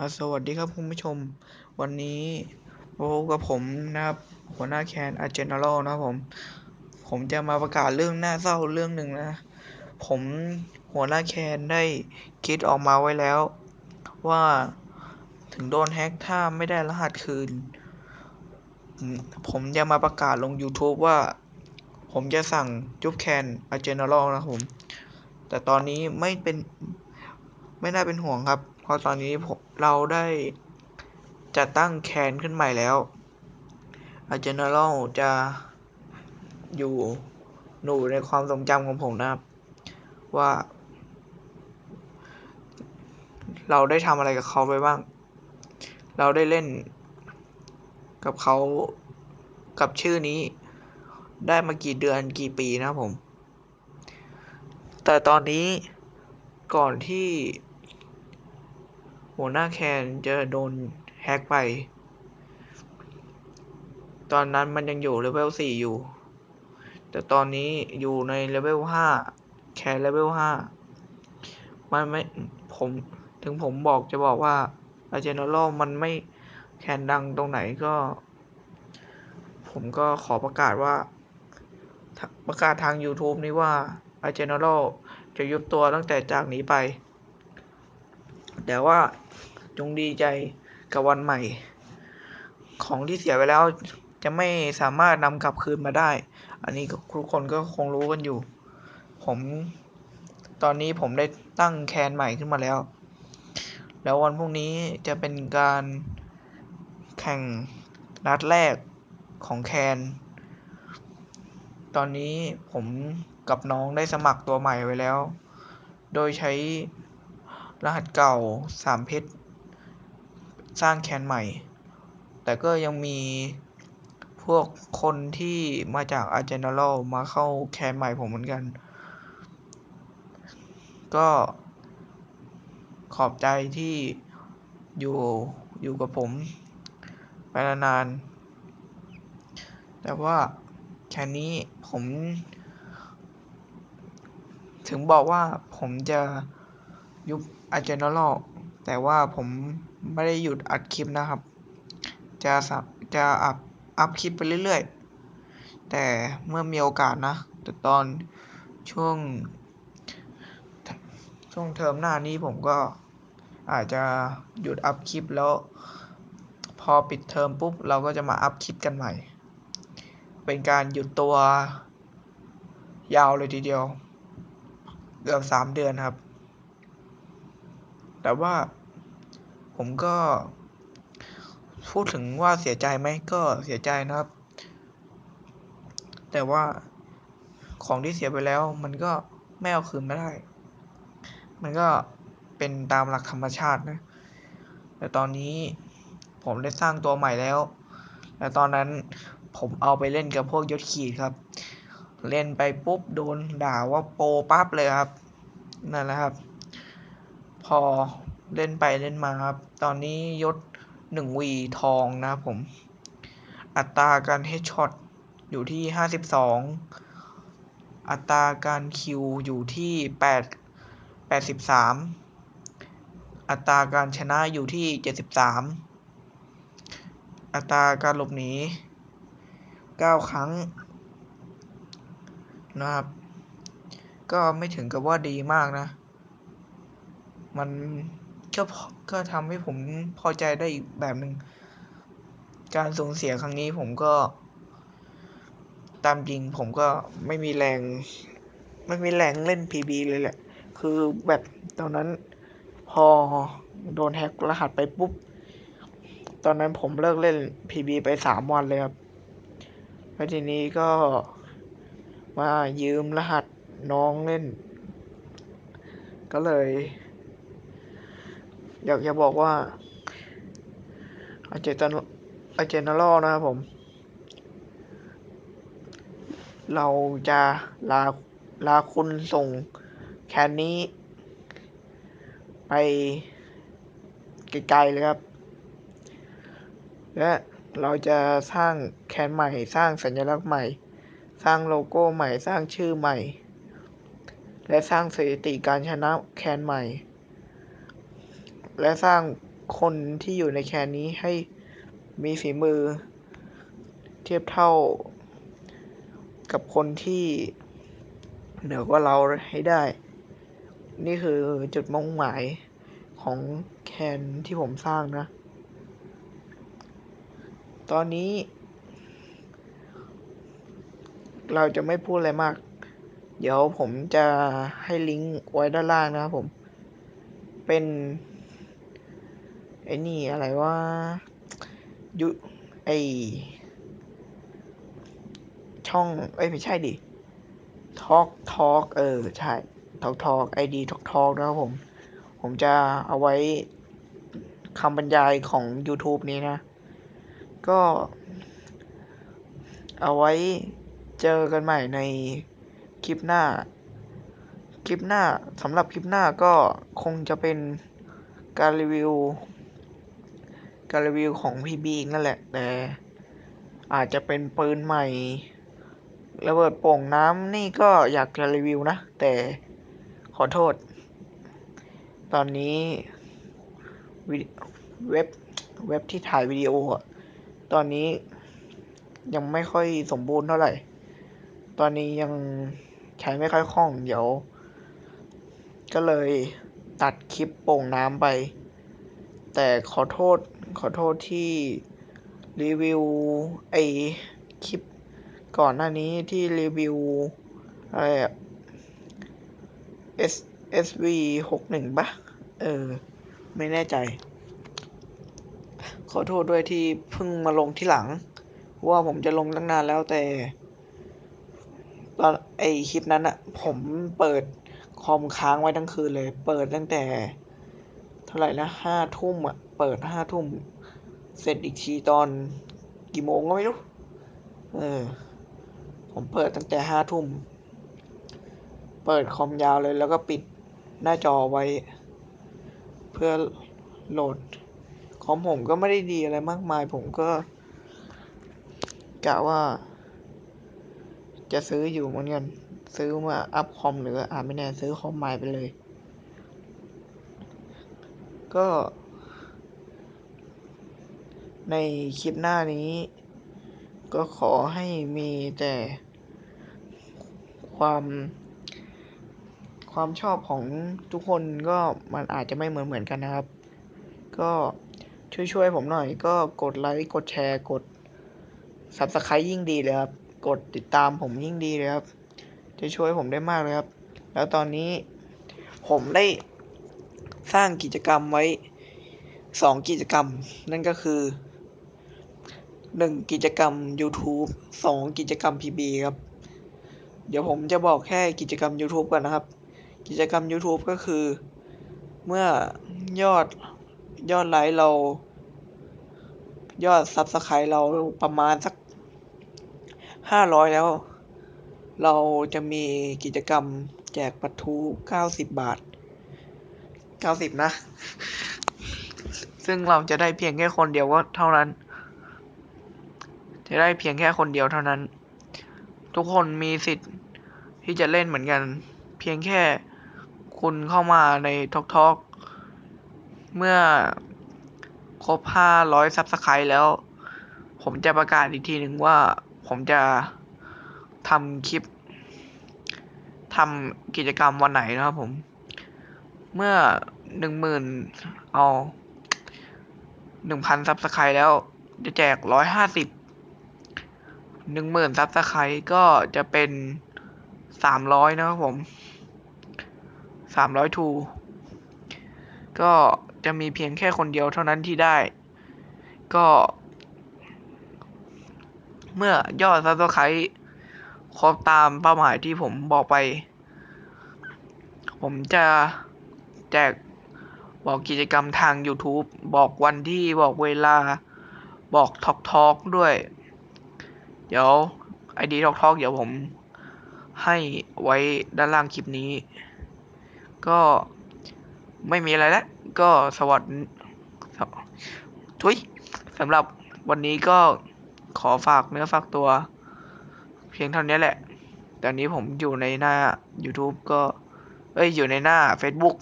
อสวัสดีครับคุณผู้ชม วันนี้พบกับผมนะครับ หัวหน้าแคนอาเจนอรลนะครับผม ผมจะมาประกาศเรื่องน่าเศร้าเรื่องหนึ่งนะ ผมหัวหน้าแคนได้คิดออกมาไว้แล้ว ว่าถึงโดนแฮ็กถ้าไม่ได้รหัสคืน ผมจะมาประกาศลง YouTube ว่า ผมจะสั่งจุ๊บแคนอาเจนอรลนะครับผม แต่ตอนนี้ไม่เป็นไม่น่าเป็นห่วงครับ ราะตอนนี้ผมเราได้จัดตั้งแคนขึ้นใหม่แล้ว a General จะอยู่หนูในความทรงจำของผมนะครับ ว่า เราได้ทำอะไรกับเขาไปบ้าง เราได้เล่นกับเขากับชื่อนี้ ได้มากี่เดือนกี่ปีนะผม แต่ตอนนี้ก่อนที่ หัวหน้าแคนจะโดนแฮ็กไป ตอนนั้นมันยังอยู่เลเวลสี่อยู่ แต่ตอนนี้อยู่ในเลเวลห้าแคนเลเวลห้ามันไม่ผมถึงผมบอกจะบอกว่าอาเจนอลมันไม่แคนดังตรงไหนก็ ผมก็ขอประกาศว่า ประกาศทาง YouTube นี้ว่าอาเจนอลจะยุบตัวตั้งแต่จากนี้ไป แต่ว่าจงดีใจกับวันใหม่ ของที่เสียไปแล้วจะไม่สามารถนำกลับคืนมาได้ อันนี้ทุกคนก็คงรู้กันอยู่ ผมตอนนี้ผมได้ตั้งแคนใหม่ขึ้นมาแล้ว แล้ววันพรุ่งนี้จะเป็นการแข่งนัดแรกของแคน ตอนนี้ผมกับน้องได้สมัครตัวใหม่ไว้แล้ว โดยใช้ รหัสเก่าสามเพชร สร้างแคนใหม่ แต่ก็ยังมีพวกคนที่มาจากอาร์เจนอลมาเข้าแคนใหม่ผมเหมือนกัน ก็ขอบใจที่อยู่อยู่กับผม ไปนานๆ แต่ว่าแค่นี้ผม ถึงบอกว่าผมจะยุบ อาร์เจนอลแต่ว่าผมไม่ได้หยุดอัดคลิปนะครับ จะสับจะอัพอัพคลิปไปเรื่อยๆ แต่เมื่อมีโอกาสนะ แต่ตอนช่วง ช่วงเทอมหน้านี้ผมก็อาจจะหยุดอัพคลิปแล้ว พอปิดเทอมปุ๊บ เราก็จะมาอัพคลิปกันใหม่ เป็นการหยุดตัวยาวเลยทีเดียว เกือบสามเดือนครับ แต่ว่า ผมก็ พูดถึงว่าเสียใจไหมก็เสียใจนะครับ แต่ว่าของที่เสียไปแล้ว มันก็ไม่เอาคืนไม่ได้ มันก็เป็นตามหลักธรรมชาตินะ แต่ตอนนี้ผมได้สร้างตัวใหม่แล้วและตอนนั้นผมเอาไปเล่นกับพวกยศขีดครับ เล่นไปปุ๊บโดนด่าว่าโปปั๊บเลยครับ นั่นแหละครับ พอเล่นไปเล่นมาครับ ตอนนี้ยศหนึ่งวีทองนะครับผม อัตราการเฮดช็อตอยู่ที่ห้าสิบสองอัตราการคิวอยู่ที่แปดแปดสิบสามอัตราการชนะอยู่ที่เจ็ดสิบสามอัตราการหลบหนีเก้าครั้งนะครับ ก็ไม่ถึงกับว่าดีมากนะ มันก็ก็ทำให้ผมพอใจได้อีกแบบหนึ่งการสูญเสียครั้งนี้ผมก็ ตามจริงผมก็ไม่มีแรง ไม่มีแรงเล่น PB เลยแหละ คือแบบตอนนั้นพอโดนแฮกรหัสไปปุ๊บ ตอนนั้นผมเลิกเล่น PB ไปสามวันเลยครับแล้วทีนี้ก็มายืมรหัสน้องเล่น ก็เลย อยากจะบอกว่าอาเจตันอาเจนอลนะครับผม เราจะลาลาคุณส่งแคนนี้ ไปไกลๆเลยครับ และเราจะสร้างแคนใหม่ สร้างสัญลักษณ์ใหม่ สร้างโลโก้ใหม่ สร้างชื่อใหม่ และสร้างสถิติการชนะแคนใหม่ และสร้างคนที่อยู่ในแคนนี้ให้มีฝีมือ เทียบเท่ากับคนที่เหนือกว่าเราให้ได้ นี่คือจุดมุ่งหมายของแคนที่ผมสร้างนะ ตอนนี้ เราจะไม่พูดอะไรมาก เดี๋ยวผมจะให้ลิงก์ไว้ด้านล่างนะครับผม เป็น ไอ้นี่อะไรว่ายุไอช่อง เอ้ย ไม่ใช่ดิทอกทอกเออ ใช่ทอกทอกไอดีทอกทอกนะครับผม ผมจะเอาไว้คำบรรยายของ YouTube นี้นะ ก็ เอาไว้เจอกันใหม่ในคลิปหน้า คลิปหน้าสำหรับคลิปหน้าก็คงจะเป็นการรีวิว การรีวิวของพี่บีนั่นแหละ แต่ อาจจะเป็นปืนใหม่ระเบิดโป่งน้ำนี่ก็อยากจะรีวิวนะ แต่ขอโทษ ตอนนี้เว็บเว็บที่ถ่ายวิดีโออะตอนนี้ยังไม่ค่อยสมบูรณ์เท่าไหร่ ตอนนี้ยังใช้ไม่ค่อยคล่องเดี๋ยว ก็เลยตัดคลิปโป่งน้ำไป แต่ขอโทษ ขอโทษที่รีวิวไอคลิปก่อนหน้านี้ที่รีวิวอะไรอะ S SV หกหนึ่งปะเออ ไม่แน่ใจ ขอโทษด้วยที่เพิ่งมาลงที่หลัง ว่าผมจะลงตั้งนานแล้วแต่ตอนไอคลิปนั้นอะผมเปิดคอมค้างไว้ทั้งคืนเลย เปิดตั้งแต่ เท่าไหร่นะห้าทุ่มอะเปิดห้าทุ่ม เสร็จอีกทีตอนกี่โมงก็ไม่รู้ เออ ผมเปิดตั้งแต่ห้าทุ่ม เปิดคอมยาวเลยแล้วก็ปิดหน้าจอไว้ เพื่อโหลด คอมผมก็ไม่ได้ดีอะไรมากมาย ผมก็กะว่า จะซื้ออยู่เหมือนกัน ซื้อมาอัพคอมหรืออ่าไม่แน่ซื้อคอมใหม่ไปเลย ก็ ในคลิปหน้านี้ ก็ขอให้มีแต่ความความชอบของทุกคนก็มันอาจจะไม่เหมือนเหมือนกันนะครับ ก็ช่วยๆผมหน่อย ก็กดไลค์กดแชร์กด Subscribe ยิ่งดีเลยครับ กดติดตามผมยิ่งดีเลยครับ จะช่วยผมได้มากเลยครับ แล้วตอนนี้ผมได้ สร้างกิจกรรมไว้สองกิจกรรม นั่นก็คือหนึ่งกิจกรรม YouTube สองกิจกรรม PB ครับ เดี๋ยวผมจะบอกแค่กิจกรรม YouTube ก่อนนะครับ กิจกรรม YouTube ก็คือ เมื่อยอดยอดไลค์เรา ยอด Subscribe เราประมาณสักห้าร้อยแล้ว เราจะมีกิจกรรมแจกปลาทูเก้าสิบบาท เก้าสิบนะ ซึ่งเราจะได้เพียงแค่คนเดียวก็เท่านั้น จะได้เพียงแค่คนเดียวเท่านั้น ทุกคนมีสิทธิ์ที่จะเล่นเหมือนกัน เพียงแค่คุณเข้ามาในทอกทอกเมื่อครบห้าร้อยซับสไครต์แล้ว ผมจะประกาศอีกทีหนึ่งว่าผมจะทำคลิปทำกิจกรรมวันไหนนะครับผม เมื่อ หนึ่งหมื่นเอาหนึ่งพันซับสไคร์แล้ว จะแจกร้อยห้าสิบหนึ่งหมื่นซับสไคร์ก็จะเป็นสามร้อยนะครับผมสามร้อยทู ก็จะมีเพียงแค่คนเดียวเท่านั้นที่ได้ ก็ เมื่อยอดซับสไคร์ครบตามเป้าหมายที่ผมบอกไป ผมจะแจก บอกกิจกรรมทาง YouTube บอกวันที่บอกเวลาบอกทอกทอกด้วย เดี๋ยวไอดีทอกทอกเดี๋ยวผมให้ไว้ด้านล่างคลิปนี้ ก็ไม่มีอะไรแล้ว ก็สวัสดีทุยสำหรับวันนี้ก็ขอฝากเนื้อฝากตัว เพียงเท่านี้แหละ ตอนนี้ผมอยู่ในหน้า YouTube ก็ เอ้ย อยู่ในหน้า Facebook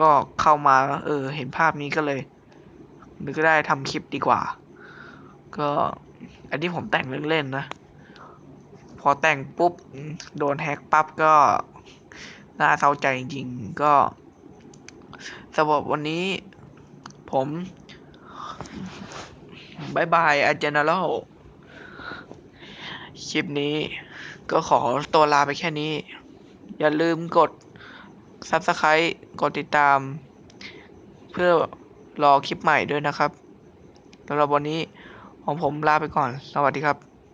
ก็เข้ามาเออ เห็นภาพนี้ก็เลยนึกได้ทำคลิปดีกว่า ก็อันนี้ผมแต่งเล่นๆนะ พอแต่งปุ๊บ โดนแฮกปั๊บก็ น่าเศร้าใจจริงๆ ก็สำหรับวันนี้ผมบายบายอาจารย์ลคลิปนี้ก็ขอตัวลาไปแค่นี้ อย่าลืมกด ซับสไครต์กดติดตาม เพื่อรอคลิปใหม่ด้วยนะครับสำหรับวันนี้ของผมลาไปก่อน สวัสดีครับ